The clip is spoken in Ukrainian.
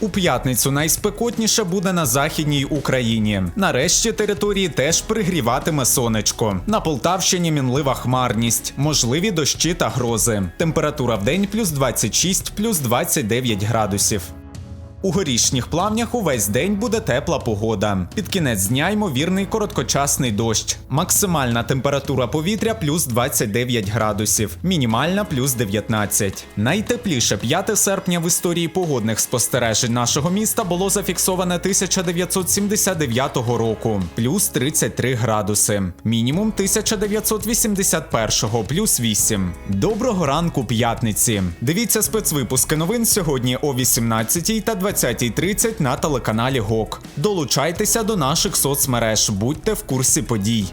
У п'ятницю найспекотніше буде на західній Україні. Нарешті території теж пригріватиме сонечко. На Полтавщині мінлива хмарність, можливі дощі та грози. Температура в день плюс 26, плюс 29 градусів. У горішніх плавнях увесь день буде тепла погода. Під кінець дня ймовірний короткочасний дощ. Максимальна температура повітря плюс 29 градусів, мінімальна плюс 19. Найтепліше 5 серпня в історії погодних спостережень нашого міста було зафіксоване 1979 року, плюс 33 градуси. Мінімум 1981 плюс 8. Доброго ранку п'ятниці. Дивіться спецвипуски новин сьогодні о 18 та 20.30 на телеканалі ГОК. Долучайтеся до наших соцмереж, будьте в курсі подій.